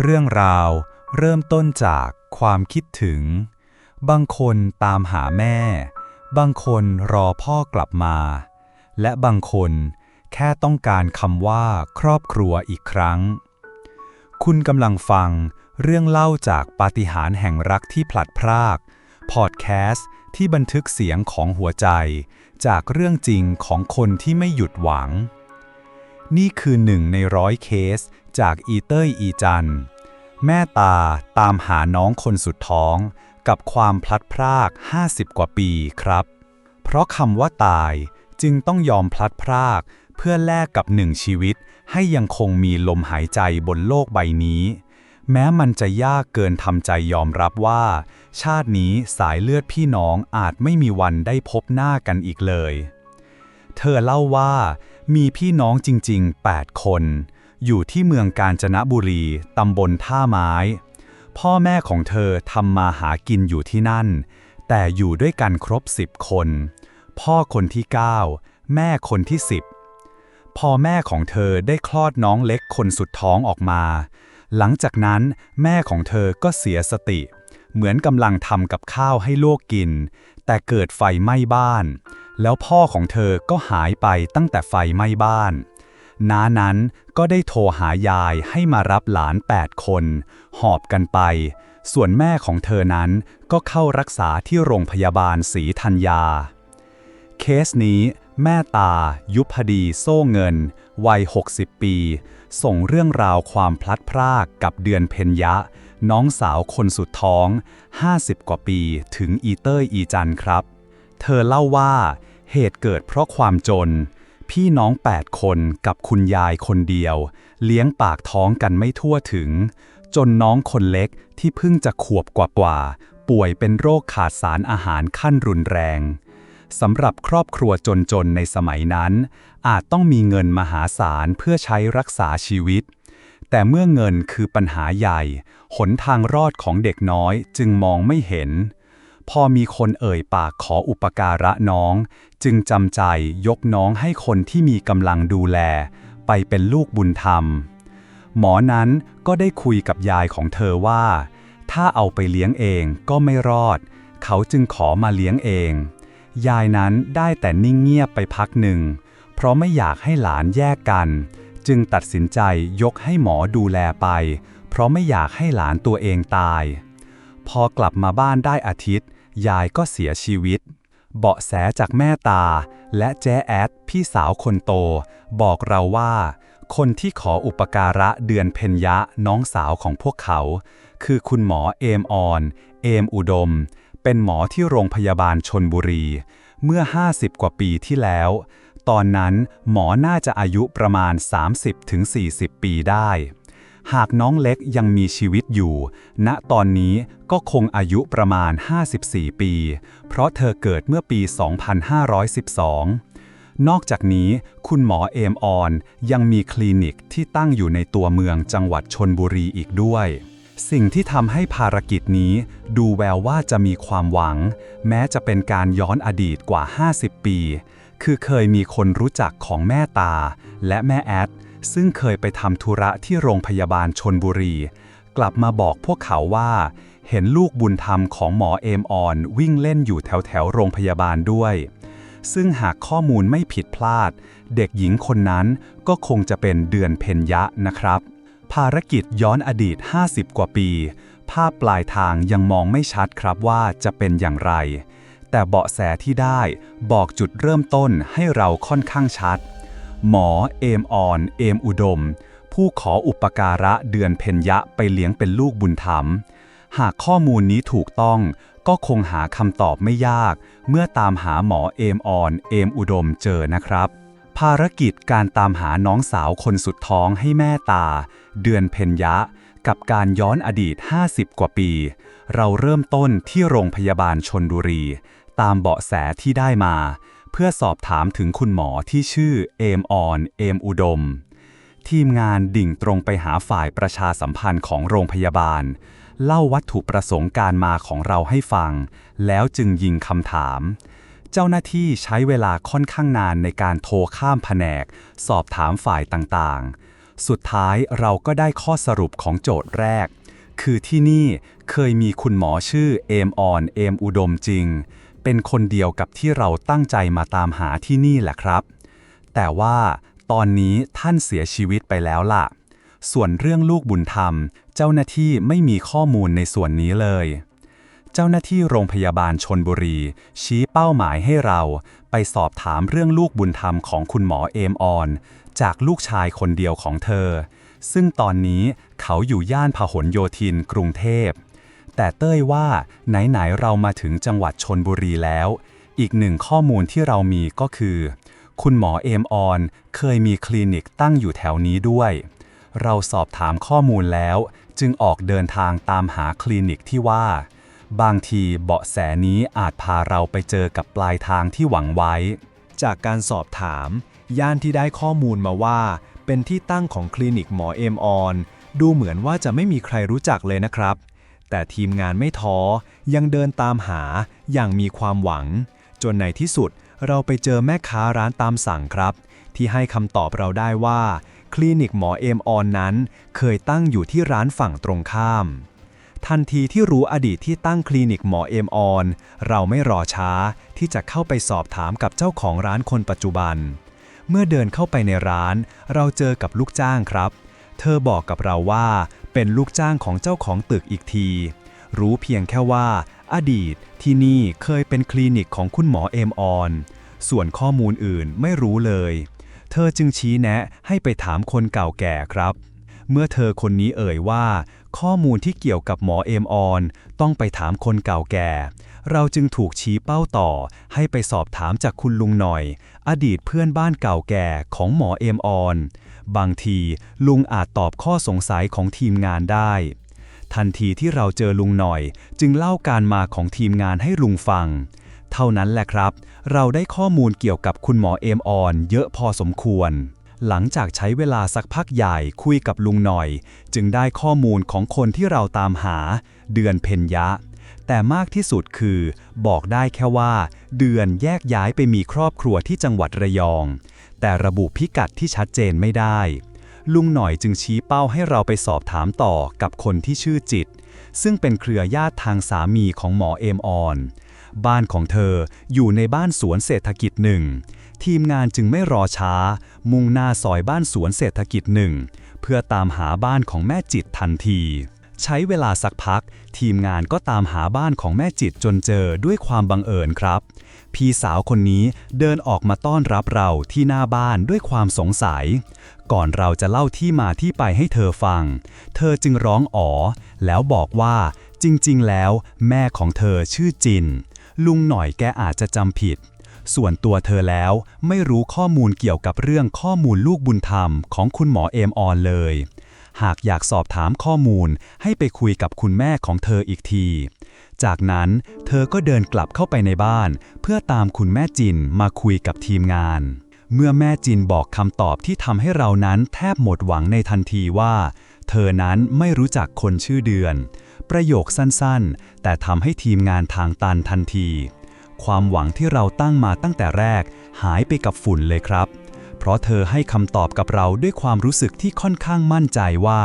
เรื่องราวเริ่มต้นจากความคิดถึง บางคนตามหาแม่ บางคนรอพ่อกลับมา และบางคนแค่ต้องการคำว่าครอบครัวอีกครั้ง คุณกำลังฟังเรื่องเล่าจากปาฏิหาริย์แห่งรักที่พลัดพราก พอดแคสต์ที่บันทึกเสียงของหัวใจ จากเรื่องจริงของคนที่ไม่หยุดหวัง นี่คือหนึ่งในร้อยเคสจากอีเต้ยอีจัน แม่ตาตามหาน้องคนสุดท้อง กับความพลัดพราก 50 กว่าปีครับ เพราะคำว่าตายจึงต้องยอมพลัดพรากเพื่อแลกกับหนึ่งชีวิตให้ยังคงมีลมหายใจบนโลกใบนี้ แม้มันจะยากเกินทำใจยอมรับว่า ชาตินี้สายเลือดพี่น้องอาจไม่มีวันได้พบหน้ากันอีกเลย เธอเล่าว่า มีพี่น้องจริง ๆ 8 คน อยู่ที่เมืองกาญจนบุรี ตำบลท่าไม้ พ่อแม่ของเธอทำมาหากินอยู่ที่นั่น แต่อยู่ด้วยกันครบ 10 คน พ่อคนที่ 9 แม่คนที่ 10พอแม่ของเธอได้คลอดน้องเล็กคนสุดท้องออกมา หลังจากนั้นแม่ของเธอก็เสียสติ เหมือนกำลังทำกับข้าวให้ลูกกิน แต่เกิดไฟไหม้บ้าน แล้วพ่อของเธอก็หายไปตั้งแต่ไฟไหม้บ้าน น้านั้นก็ได้โทรหายายให้มารับหลาน 8 คน หอบกันไป ส่วนแม่ของเธอนั้นก็เข้ารักษาที่โรงพยาบาลศรีธัญญา เคสนี้แม่ตา ยุพดีโซ่เงิน วัย 60 ปี ส่งเรื่องราวความพลัดพรากกับเดือนเพ็ญยะ น้องสาวคนสุดท้อง 50 กว่าปีถึงอีเต้ยอีจันครับ เธอเล่าว่า เหตุเกิดเพราะความจน พี่น้อง 8 คนกับคุณยายคนเดียว เลี้ยงปากท้องกันไม่ทั่วถึง จนน้องคนเล็กที่เพิ่งจะขวบกว่าๆป่วยเป็นโรคขาดสารอาหารขั้นรุนแรงสำหรับครอบครัวจนๆในสมัยนั้น อาจต้องมีเงินมหาศาลเพื่อใช้รักษาชีวิต แต่เมื่อเงินคือปัญหาใหญ่ หนทางรอดของเด็กน้อยจึงมองไม่เห็น พอมีคนเอ่ยปากขออุปการะน้อง จึงจำใจยกน้องให้คนที่มีกำลังดูแล ไปเป็นลูกบุญธรรม หมอนั้นก็ได้คุยกับยายของเธอว่า ถ้าเอาไปเลี้ยงเองก็ไม่รอด เขาจึงขอมาเลี้ยงเอง ยายนั้นได้แต่นิ่งเงียบไปพักหนึ่ง เพราะไม่อยากให้หลานแยกกัน จึงตัดสินใจยกให้หมอดูแลไป เพราะไม่อยากให้หลานตัวเองตายพอกลับมาบ้านได้อาทิตย์ ยายก็เสียชีวิต เบาะแสจากแม่ตา และแจ๊แอดพี่สาวคนโต บอกเราว่า คนที่ขออุปการะเดือนเพ็ญยะน้องสาวของพวกเขา คือคุณหมอเอมออน เอมอุดม เป็นหมอที่โรงพยาบาลชนบุรี เมื่อ 50 กว่าปีที่แล้ว ตอนนั้นหมอน่าจะอายุประมาณ 30-40 ปีได้ หากน้องเล็กยังมีชีวิตอยู่ ณตอนนี้ก็คงอายุประมาณ 54 ปี เพราะเธอเกิดเมื่อปี 2512นอกจากนี้คุณหมอเอมออน ยังมีคลินิกที่ตั้งอยู่ในตัวเมืองจังหวัดชนบุรีอีกด้วย สิ่งที่ทำให้ภารกิจนี้ดูแววว่าจะมีความหวัง แม้จะเป็นการย้อนอดีตกว่า 50 ปี คือเคยมีคนรู้จักของแม่ตา และแม่แอด ซึ่งเคยไปทำธุระที่โรงพยาบาลชนบุรี กลับมาบอกพวกเขาว่า เห็นลูกบุญธรรมของหมอเอมออนวิ่งเล่นอยู่แถวแถวๆโรงพยาบาลด้วย ซึ่งหากข้อมูลไม่ผิดพลาด เด็กหญิงคนนั้นก็คงจะเป็นเดือนเพ็ญยะนะครับ ภารกิจย้อนอดีต 50 กว่าปี ภาพปลายทางยังมองไม่ชัดครับว่าจะเป็นอย่างไร แต่เบาะแสที่ได้บอกจุดเริ่มต้นให้เราค่อนข้างชัด หมอเอมออน เอมอุดม ผู้ขออุปการะเดือนเพ็ญยะไปเลี้ยงเป็นลูกบุญธรรม หากข้อมูลนี้ถูกต้องก็คงหาคำตอบไม่ยาก เมื่อตามหาหมอเอมออน เอมอุดมเจอนะครับ ภารกิจการตามหาน้องสาวคนสุดท้องให้แม่ตา เดือนเพ็ญยะ กับการย้อนอดีต 50 กว่าปี เราเริ่มต้นที่โรงพยาบาลชนบุรี ตามเบาะแสที่ได้มา เพื่อสอบถามถึงคุณหมอที่ชื่อเอมออน เอมอุดม ทีมงานดิ่งตรงไปหาฝ่ายประชาสัมพันธ์ของโรงพยาบาล เล่าวัตถุประสงค์การมาของเราให้ฟัง แล้วจึงยิงคำถาม เจ้าหน้าที่ใช้เวลาค่อนข้างนานในการโทรข้ามแผนก สอบถามฝ่ายต่างๆ สุดท้ายเราก็ได้ข้อสรุปของโจทย์แรกคือที่นี่เคยมีคุณหมอชื่อเอมออน เอมอุดมจริง เป็นคนเดียวกับที่เราตั้งใจมาตามหาที่นี่แหละครับ แต่ว่าตอนนี้ท่านเสียชีวิตไปแล้วล่ะ ส่วนเรื่องลูกบุญธรรม เจ้าหน้าที่ไม่มีข้อมูลในส่วนนี้เลย เจ้าหน้าที่โรงพยาบาลชนบุรี ชี้เป้าหมายให้เรา ไปสอบถามเรื่องลูกบุญธรรมของคุณหมอเอมออน จากลูกชายคนเดียวของเธอ ซึ่งตอนนี้เขาอยู่ย่านพหลโยธินกรุงเทพ แต่เต้ยว่าไหนๆเรามาถึงจังหวัดชนบุรีแล้ว อีกหนึ่งข้อมูลที่เรามีก็คือ คุณหมอเอมออน เคยมีคลินิกตั้งอยู่แถวนี้ด้วย เราสอบถามข้อมูลแล้ว จึงออกเดินทางตามหาคลินิกที่ว่า บางทีเบาะแสนี้อาจพาเราไปเจอกับปลายทางที่หวังไว้ จากการสอบถาม ย่านที่ได้ข้อมูลมาว่า เป็นที่ตั้งของคลินิกหมอเอมออน ดูเหมือนว่าจะไม่มีใครรู้จักเลยนะครับ แต่ทีมงานไม่ท้อ ยังเดินตามหาอย่างมีความหวัง จนในที่สุดเราไปเจอแม่ค้าร้านตามสั่งครับ ที่ให้คำตอบเราได้ว่า คลินิกหมอเอมออนนั้น เคยตั้งอยู่ที่ร้านฝั่งตรงข้าม ทันทีที่รู้อดีตที่ตั้งคลินิกหมอเอมออน เราไม่รอช้าที่จะเข้าไปสอบถามกับเจ้าของร้านคนปัจจุบัน เมื่อเดินเข้าไปในร้าน เราเจอกับลูกจ้างครับ เธอบอกกับเราว่า เป็นลูกจ้างของเจ้าของตึกอีกที รู้เพียงแค่ว่า อดีตที่นี่เคยเป็นคลินิกของคุณหมอเอมออน ส่วนข้อมูลอื่นไม่รู้เลย เธอจึงชี้แนะให้ไปถามคนเก่าแก่ครับ เมื่อเธอคนนี้เอ่ยว่า ข้อมูลที่เกี่ยวกับหมอเอมออน ต้องไปถามคนเก่าแก่ เราจึงถูกชี้เป้าต่อ ให้ไปสอบถามจากคุณลุงหน่อย อดีตเพื่อนบ้านเก่าแก่ของหมอเอมออน บางทีลุงอาจตอบข้อสงสัยของทีมงานได้ ทันทีที่เราเจอลุงหน่อย จึงเล่าการมาของทีมงานให้ลุงฟัง เท่านั้นแหละครับ เราได้ข้อมูลเกี่ยวกับคุณหมอเอมออน เยอะพอสมควร หลังจากใช้เวลาสักพักใหญ่คุยกับลุงหน่อย จึงได้ข้อมูลของคนที่เราตามหา เดือนเพ็ญยะ แต่มากที่สุดคือ บอกได้แค่ว่า เดือนแยกย้ายไปมีครอบครัวที่จังหวัดระยอง แต่ระบุพิกัดที่ชัดเจนไม่ได้ ลุงหน่อยจึงชี้เป้าให้เราไปสอบถามต่อกับคนที่ชื่อจิต ซึ่งเป็นเครือญาติทางสามีของหมอเอมออน บ้านของเธออยู่ในบ้านสวนเศรษฐกิจหนึ่ง ทีมงานจึงไม่รอช้า มุ่งหน้าซอยบ้านสวนเศรษฐกิจหนึ่งเพื่อตามหาบ้านของแม่จิตทันที ใช้เวลาสักพัก ทีมงานก็ตามหาบ้านของแม่จิตจนเจอด้วยความบังเอิญครับ พี่สาวคนนี้เดินออกมาต้อนรับเราที่หน้าบ้านด้วยความสงสัย ก่อนเราจะเล่าที่มาที่ไปให้เธอฟัง เธอจึงร้องอ๋อ แล้วบอกว่าจริงๆ แล้ว แม่ของเธอชื่อจิน ลุงหน่อยแกอาจจะจำผิด ส่วนตัวเธอแล้วไม่รู้ข้อมูลเกี่ยวกับเรื่องข้อมูลลูกบุญธรรมของคุณหมอเอมออนเลย หากอยากสอบถามข้อมูลให้ไปคุยกับคุณแม่ของเธออีกที จากนั้นเธอก็เดินกลับเข้าไปในบ้าน เพื่อตามคุณแม่จินมาคุยกับทีมงาน เมื่อแม่จินบอกคำตอบที่ทำให้เรานั้นแทบหมดหวังในทันทีว่า เธอนั้นไม่รู้จักคนชื่อเดือน ประโยคสั้นๆ แต่ทำให้ทีมงานทางตันทันที ความหวังที่เราตั้งมาตั้งแต่แรก หายไปกับฝุ่นเลยครับ เพราะเธอให้คำตอบกับเราด้วยความรู้สึกที่ค่อนข้างมั่นใจว่า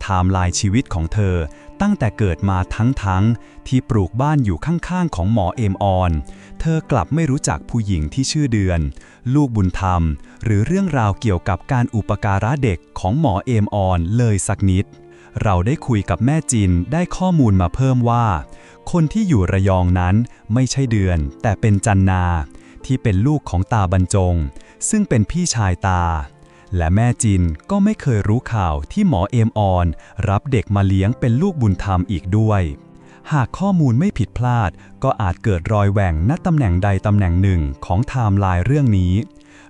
ไทม์ไลน์ชีวิตของเธอตั้งแต่เกิดมาทั้งๆที่ปลูกบ้านอยู่ข้างๆของหมอเอมออน เธอกลับไม่รู้จักผู้หญิงที่ชื่อเดือน ลูกบุญธรรม หรือเรื่องราวเกี่ยวกับการอุปการะเด็กของหมอเอมออนเลยสักนิด เราได้คุยกับแม่จินได้ข้อมูลมาเพิ่มว่า คนที่อยู่ระยองนั้นไม่ใช่เดือน แต่เป็นจันนา ที่เป็นลูกของตาบรรจง ซึ่งเป็นพี่ชายตา และแม่จินก็ไม่เคยรู้ข่าวที่หมอเอมออน รับเด็กมาเลี้ยงเป็นลูกบุญธรรมอีกด้วย หากข้อมูลไม่ผิดพลาด ก็อาจเกิดรอยแหว่งณตำแหน่งใดตำแหน่งหนึ่งของไทม์ไลน์เรื่องนี้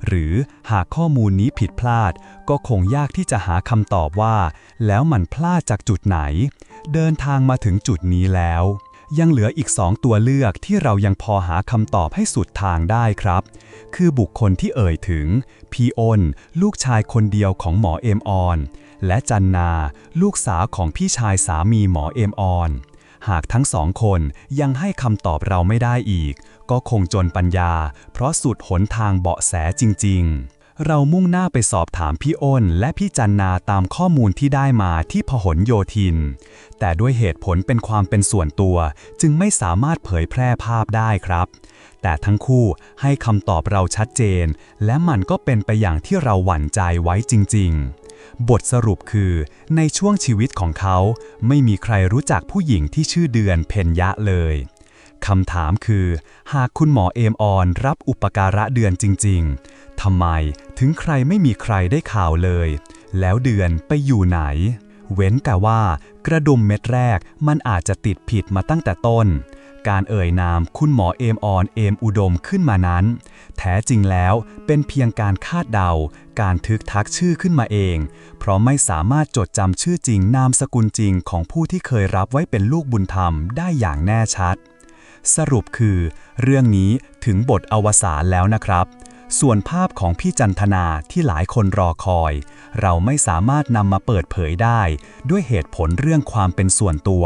หรือหากข้อมูลนี้ผิดพลาด ก็คงยากที่จะหาคำตอบว่า แล้วมันพลาดจากจุดไหน เดินทางมาถึงจุดนี้แล้ว ยังเหลืออีกสองตัวเลือกที่เรายังพอหาคำตอบให้สุดทางได้ครับ คือบุคคลที่เอ่ยถึง พีอ้นลูกชายคนเดียวของหมอเอมออน และจันนา ลูกสาวของพี่ชายสามีหมอเอมออน หากทั้งสองคนยังให้คำตอบเราไม่ได้อีก ก็คงจนปัญญา เพราะสุดหนทางเบาะแสจริง ๆ เรามุ่งหน้าไปสอบถามพี่อ้นและพี่จันนาตามข้อมูลที่ได้มาที่พหลโยธิน แต่ด้วยเหตุผลเป็นความเป็นส่วนตัว จึงไม่สามารถเผยแพร่ภาพได้ครับ แต่ทั้งคู่ให้คำตอบเราชัดเจน และมันก็เป็นไปอย่างที่เราหวั่นใจไว้จริง ๆบทสรุปคือ ในช่วงชีวิตของเขา ไม่มีใครรู้จักผู้หญิงที่ชื่อเดือนเพนยะเลยคำถามคือ หากคุณหมอเอมออนรับอุปการะเดือนจริง ๆ ทำไมถึงใครไม่มีใครได้ข่าวเลย แล้วเดือนไปอยู่ไหน เว้นแต่ว่ากระดุมเม็ดแรกมันอาจจะติดผิดมาตั้งแต่ต้น การเอ่ยนามคุณหมอเอมออนเอมอุดมขึ้นมานั้น แท้จริงแล้วเป็นเพียงการคาดเดา การทึกทักชื่อขึ้นมาเอง เพราะไม่สามารถจดจำชื่อจริงนามสกุลจริงของผู้ที่เคยรับไว้เป็นลูกบุญธรรมได้อย่างแน่ชัดสรุปคือ เรื่องนี้ถึงบทอวสานแล้วนะครับ ส่วนภาพของพี่จันทนาที่หลายคนรอคอย เราไม่สามารถนำมาเปิดเผยได้ ด้วยเหตุผลเรื่องความเป็นส่วนตัว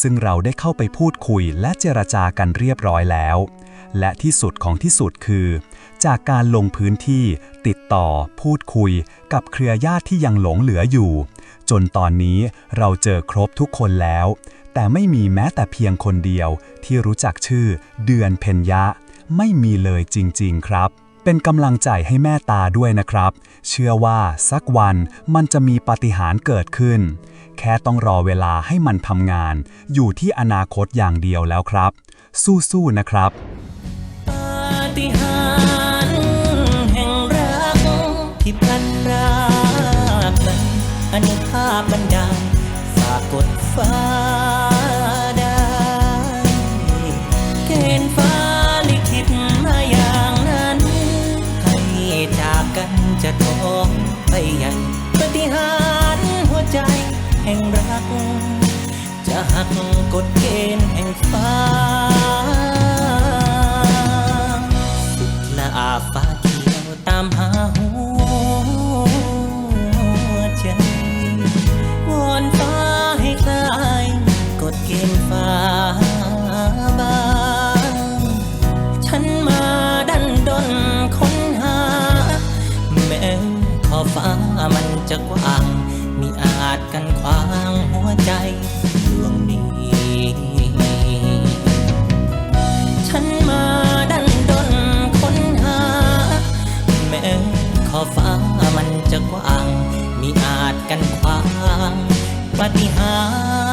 ซึ่งเราได้เข้าไปพูดคุยและเจรจากันเรียบร้อยแล้ว และที่สุดของที่สุดคือ จากการลงพื้นที่ติดต่อพูดคุยกับเครือญาติที่ยังหลงเหลืออยู่ จนตอนนี้เราเจอครบทุกคนแล้ว แต่ไม่มีแม้แต่เพียงคนเดียวที่รู้จักชื่อเดือนเพนยะ ไม่มีเลยจริง ๆ ครับ เป็นกำลังใจให้แม่ตาด้วยนะครับ เชื่อว่าสักวันมันจะมีปาฏิหาริย์เกิดขึ้น แค่ต้องรอเวลาให้มันทำงาน อยู่ที่อนาคตอย่างเดียวแล้วครับ สู้ๆนะครับ กันจะท้องไปใหญ่ปฏิหารหัวใจแห่งรัก จะหักกฎเกณฑ์แห่งฟ้า สุดละอาฟ้าเขียวตามหาหัวใจวอนฟ้าให้คลายกฎเกณฑ์ฟ้า ปฏิหาร